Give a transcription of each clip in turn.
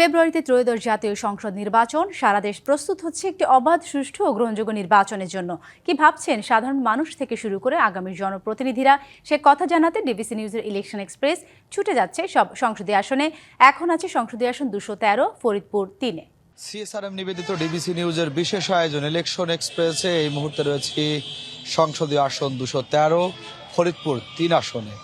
ফেব্রুয়ারিতে ত্রয়োদশ জাতীয় সংসদ নির্বাচন। সারা দেশ প্রস্তুত হচ্ছে একটি অবাধ, সুষ্ঠু ও গ্রহণযোগ্য নির্বাচনের জন্য। কি ভাবছেন সাধারণ মানুষ থেকে শুরু করে আগামী জনপ্রতিনিধিরা? সে কথা জানাতে ডিবিসি নিউজের ইলেকশন এক্সপ্রেস ছুটে যাচ্ছে সব সংসদীয় আসনে। এখন আছে সংসদীয় আসন দুশো তেরো, ফরিদপুর তিনে। সিএসআরএম নিবেদিত ডিবিসি নিউজের বিশেষ আয়োজন ইলেকশন এক্সপ্রেসে। এই মুহূর্তে রয়েছে সংসদীয় আসন দুশো তেরো, ফরিদপুর তিন আসনে।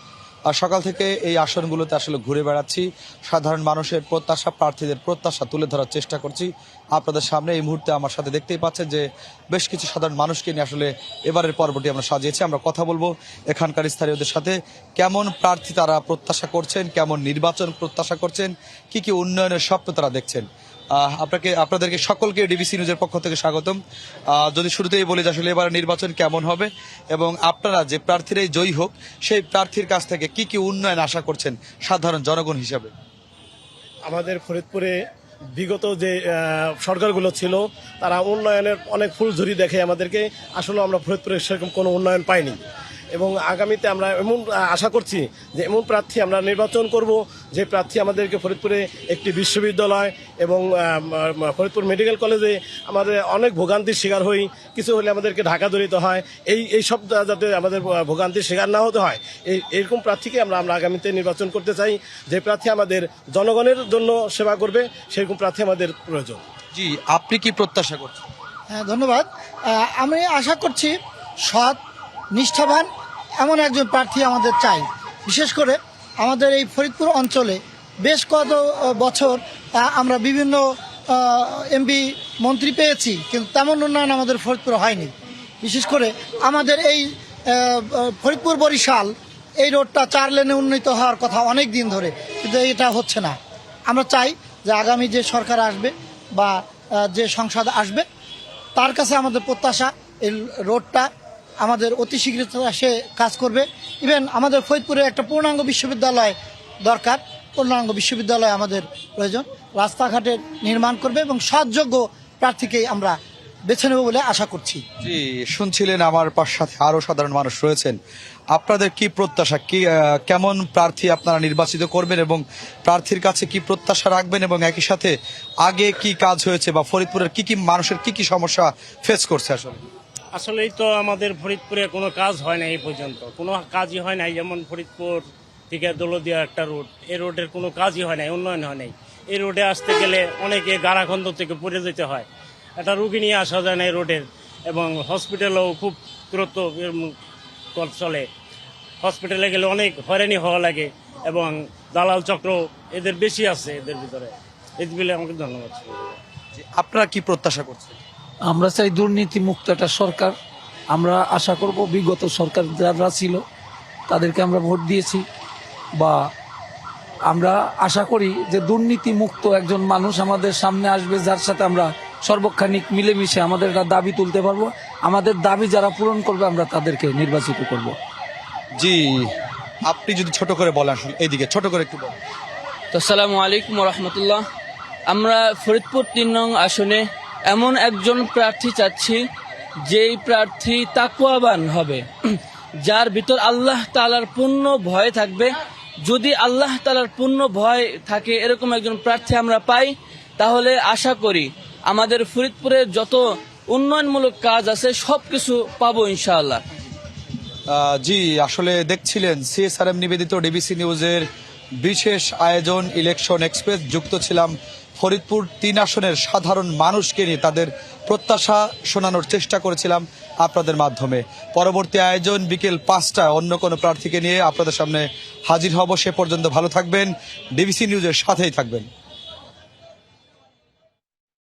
সকাল থেকে এই আসনগুলোতে আসলে ঘুরে বেড়াচ্ছি। সাধারণ মানুষের প্রত্যাশা, প্রার্থীদের প্রত্যাশা তুলে ধরার চেষ্টা করছি। আপনাদের সামনে এই মুহূর্তে আমার সাথে দেখতেই পাচ্ছেন যে বেশ কিছু সাধারণ মানুষকে নিয়ে আসলে এবারের পর্বটি আমরা সাজিয়েছি। আমরা কথা বলব এখানকার স্থানীয়দের সাথে। কেমন প্রার্থী তারা প্রত্যাশা করছেন? কেমন নির্বাচন প্রত্যাশা করছেন? কি কি উন্নয়নের স্বপ্ন তারা দেখছেন? আপনাকে, আপনাদেরকে সকলকে ডিবিসি নিউজের পক্ষ থেকে স্বাগতম। যদি শুরুতেই বলি যে আসলে এবার নির্বাচন কেমন হবে এবং আপনারা যে প্রার্থীরাই জয়ী হোক, সেই প্রার্থীর কাছ থেকে কি কি উন্নয়ন আশা করছেন সাধারণ জনগণ হিসাবে? আমাদের ফরিদপুরে বিগত যে সরকারগুলো ছিল, তারা উন্নয়নের অনেক ফুলঝুরি দেখে আমাদেরকে, আসলে আমরা ফরিদপুরে সেরকম কোনো উন্নয়ন পাইনি। এবং আগামীতে আমরা এমন আশা করছি যে এমন প্রার্থী আমরা নির্বাচন করব যে প্রার্থী আমাদেরকে ফরিদপুরে একটি বিশ্ববিদ্যালয় এবং ফরিদপুর মেডিকেল কলেজে আমাদের অনেক ভোগান্তির শিকার হই কিছু হলে আমাদেরকে ঢাকা দরিতে হয় এই এই সব যাতে আমাদের ভোগান্তির শিকার না হতে হয় এই এরকম প্রার্থীকে আমরা আমরা আগামীতে নির্বাচন করতে চাই যে প্রার্থী আমাদের জনগণের জন্য সেবা করবে সেরকম প্রার্থী আমাদের প্রয়োজন। জি আপনি কি প্রত্যাশা করছেন? হ্যাঁ ধন্যবাদ। আমি আশা করছি সৎ নিষ্ঠাবান এমন একজন প্রার্থী আমাদের চাই। বিশেষ করে আমাদের এই ফরিদপুর অঞ্চলে বেশ কত বছর আমরা বিভিন্ন এমপি মন্ত্রী পেয়েছি, কিন্তু তেমন উন্নয়ন আমাদের ফরিদপুরে হয়নি। বিশেষ করে আমাদের এই ফরিদপুর বরিশাল, এই রোডটা চার লেনে উন্নীত হওয়ার কথা অনেক দিন ধরে, কিন্তু এটা হচ্ছে না। আমরা চাই যে আগামী যে সরকার আসবে বা যে সংসদ আসবে, তার কাছে আমাদের প্রত্যাশা, এই রোডটা আমাদের অতি শীঘ্র সে কাজ করবে। ইভেন আমাদের ফরিদপুরে একটা পূর্ণাঙ্গ বিশ্ববিদ্যালয় দরকার। পূর্ণাঙ্গ বিশ্ববিদ্যালয় আমাদের প্রয়োজন। রাস্তাঘাটের নির্মাণ করবে এবং সৎযোগ্য প্রার্থীকেই আমরা বেছে নেব বলে আশা করছি। জি, শুনছিলেন আমার পাশ সাথে আরও সাধারণ মানুষ রয়েছেন। আপনাদের কি প্রত্যাশা? কি কেমন প্রার্থী আপনারা নির্বাচিত করবেন এবং প্রার্থীর কাছে কি প্রত্যাশা রাখবেন এবং একই সাথে আগে কি কাজ হয়েছে বা ফরিদপুরের কি কি মানুষের কি কি সমস্যা ফেস করছে আসলে? আসলেই তো আমাদের ফরিদপুরে কোনো কাজ হয় না এই পর্যন্ত। কোনো কাজই হয় নাই, যেমন ফরিদপুর থেকে দৌলদিয়া একটা রোড। এই রোডের কোনো কাজই হয় নাই, উন্নয়ন হয় নাই। এই রোডে আসতে গেলে অনেকে গাড়াখন্দ থেকে পড়ে যেতে হয়। একটা রুগী নিয়ে আসা যায় না এই রোডের, এবং হসপিটালেও খুব কল চলে। হসপিটালে গেলে অনেক হয়রানি হওয়া লাগে, এবং দালাল চক্র এদের বেশি আছে এদের ভিতরে। এদের আমাকে ধন্যবাদ। আপনারা কি প্রত্যাশা করছেন? আমরা চাই দুর্নীতি মুক্ত একটা সরকার। আমরা আশা করব বিগত সরকার যারা ছিল তাদেরকে আমরা ভোট দিয়েছি বা আমরা আশা করি যে দুর্নীতি মুক্ত একজন মানুষ আমাদের সামনে আসবে যার সাথে আমরা সর্বক্ষণিক মিলেমিশে আমাদের একটা দাবি তুলতে পারব। আমাদের দাবি যারা পূরণ করবে আমরা তাদেরকে নির্বাচিত করব। জি আপনি যদি ছোট করে বলেন এইদিকে ছোট করে একটু বলেন। তো আসসালামু আলাইকুম রহমতুল্লাহ। আমরা ফরিদপুর তিন নং আসনে এমন একজন প্রার্থী চাচ্ছি, যেই প্রার্থী তাকুয়াবান হবে। যার ভিতর আল্লাহ তালার পূর্ণ ভয় থাকবে। যদি আল্লাহ তালার পূর্ণ ভয় থাকে এরকম একজন প্রার্থী আমরা পাই, তাহলে আশা করি আমাদের ফরিদপুরে যত উন্নয়নমূলক কাজ আছে সব কিছু পাবো ইনশাআল্লাহ। জি, আসলে দেখছিলেন, সিএসআরএম নিবেদিত ডিবিসি নিউজের বিশেষ আয়োজন, ইলেকশন এক্সপ্রেস, যুক্ত ছিলাম ফরিদপুর তিন আসনের সাধারণ মানুষকে নিয়ে তাদের প্রত্যাশা শোনানোর চেষ্টা করেছিলাম আপনাদের মাধ্যমে। পরবর্তী আয়োজন বিকেল পাঁচটায় অন্য কোনো প্রার্থীকে নিয়ে আপনাদের সামনে হাজির হব। সে পর্যন্ত ভালো থাকবেন। ডিবিসি নিউজের সাথেই থাকবেন।